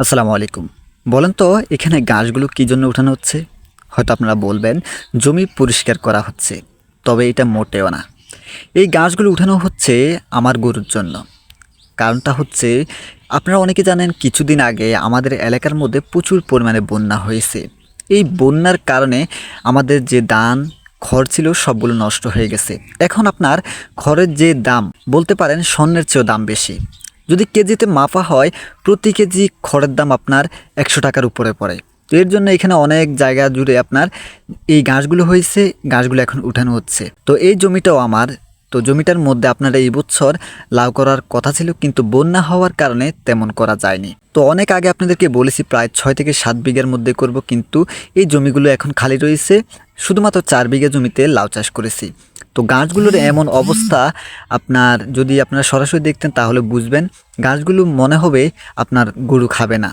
আসসালামু আলাইকুম। বলেন তো, এখানে গাছগুলো কী জন্য উঠানো হচ্ছে? হয়তো আপনারা বলবেন, জমি পরিষ্কার করা হচ্ছে, তবে এটা মোটেও না। এই গাছগুলো উঠানো হচ্ছে আমার গরুর জন্য। কারণটা হচ্ছে, আপনারা অনেকে জানেন, কিছুদিন আগে আমাদের এলাকার মধ্যে প্রচুর পরিমাণে বন্যা হয়েছে। এই বন্যার কারণে আমাদের যে ধান, খড় ছিল, সবগুলো নষ্ট হয়ে গেছে। এখন আপনার খড়ের যে দাম, বলতে পারেন স্বর্ণের চেয়েও দাম বেশি। যদি কেজিতে মাপা হয়, প্রতি কেজি খড়ের দাম আপনার একশো টাকার উপরে পড়ে। তো এর জন্য এখানে অনেক জায়গা জুড়ে আপনার এই গাছগুলো হয়েছে, গাছগুলো এখন উঠানো হচ্ছে। তো এই জমিটাও আমার। তো জমিটার মধ্যে আপনারা এই বছর লাউ করার কথা ছিল, কিন্তু বন্যা হওয়ার কারণে তেমন করা যায়নি। তো অনেক আগে আপনাদেরকে বলেছি, প্রায় ছয় থেকে সাত বিঘার মধ্যে করব, কিন্তু এই জমিগুলো এখন খালি রয়েছে। শুধুমাত্র চার বিঘা জমিতে লাউ চাষ করেছি। তো গাছগুলোর এমন অবস্থা আপনার যদি আপনারা সরাসরি দেখতেন তাহলে বুঝবেন গাছগুলো মনে হবে আপনার গরু খাবে না।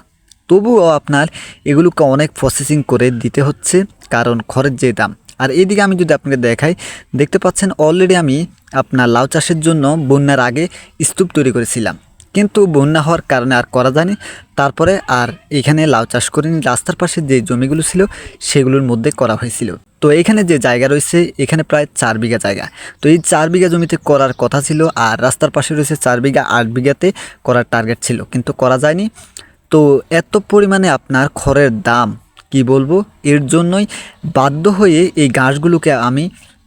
তবুও আপনার এগুলোকে অনেক প্রসেসিং করে দিতে হচ্ছে কারণ খড়ের যে দাম। আর এইদিকে আমি যদি আপনাকে দেখাই দেখতে পাচ্ছেন অলরেডি আমি আপনার লাউ চাষের জন্য বন্যার আগে স্তূপ তৈরি করেছিলাম। কিন্তু বন্যা হওয়ার কারণে আর করা যায়নি। তারপরে আর এখানে লাউ চাষ করিনি। রাস্তার পাশে যে জমিগুলো ছিল সেগুলোর মধ্যে করা হয়েছিল। তো এখানে যে জায়গা রয়েছে, এখানে প্রায় চার বিঘা জায়গা। তো এই চার বিঘা জমিতে করার কথা ছিল আর রাস্তার পাশে রয়েছে চার বিঘা, আট বিঘাতে করার টার্গেট ছিল, কিন্তু করা যায়নি। তো এত পরিমাণে আপনার খড়ের দাম, কি বলব? এর জন্যই বাধ্য হয়ে এই গাছগুলোকে আমি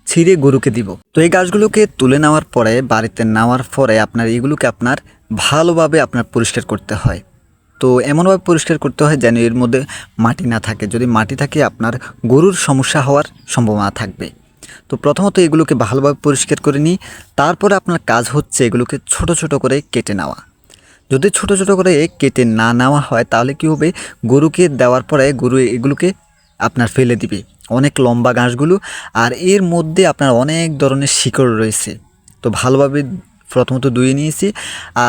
ছিঁড়ে গরুকে দিব। তো এই গাছগুলোকে তুলে নেওয়ার পরে, বাড়িতে নেওয়ার পরে আপনার এগুলোকে আপনার ভালোভাবে আপনার পরিষ্কার করতে হয়। তো এমনভাবে পরিষ্কার করতে হয় যেন এর মধ্যে মাটি না থাকে। যদি মাটি থাকে, আপনার গরুর সমস্যা হওয়ার সম্ভাবনা থাকবে। তো প্রথমত এগুলোকে ভালোভাবে পরিষ্কার করে নিই। তারপরে আপনার কাজ হচ্ছে এগুলোকে ছোট ছোট করে কেটে নেওয়া। যদি ছোট ছোট করে কেটে না নেওয়া হয়, তাহলে কি হবে? গরুকে দেওয়ার পরে গরু এগুলোকে আপনার ফেলে দিবে। অনেক লম্বা ঘাসগুলো। আর এর মধ্যে আপনার অনেক ধরনের শিকড় রয়েছে। তো ভালোভাবে প্রথমত ধুয়ে নিয়েছি।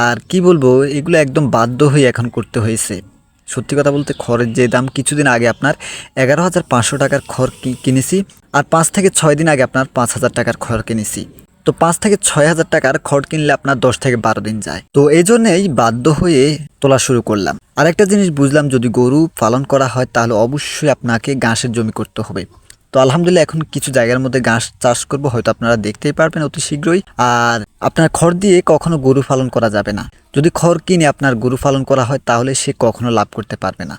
আর কি বলব, এগুলো একদম বাধ্য হয়ে এখন করতে হয়েছে। সত্যি কথা বলতে খড়ের যে দাম কিছুদিন আগে আপনার এগারো হাজার পাঁচশো টাকার খড় কিনেছি, আর পাঁচ থেকে ছয় দিন আগে আপনার পাঁচ হাজার টাকার খড় কিনেছি। তো পাঁচ থেকে ছয় হাজার টাকার খড় কিনলে আপনার দশ থেকে বারো দিন যায়। তো এই জন্যেই বাধ্য হয়ে তোলা শুরু করলাম। আরেকটা জিনিস বুঝলাম, যদি গরু পালন করা হয় তাহলে অবশ্যই আপনাকে ঘাসের জমি করতে হবে। তো আলহামদুলিল্লাহ এখন কিছু জায়গার মধ্যে ঘাস চাষ করব, হয়তো আপনারা দেখতেই পারবেন অতি শীঘ্রই। আর আপনার খড় দিয়ে কখনো গরু পালন করা যাবে না। যদি খড় কিনে আপনার গরু পালন করা হয়, তাহলে সে কখনো লাভ করতে পারবে না।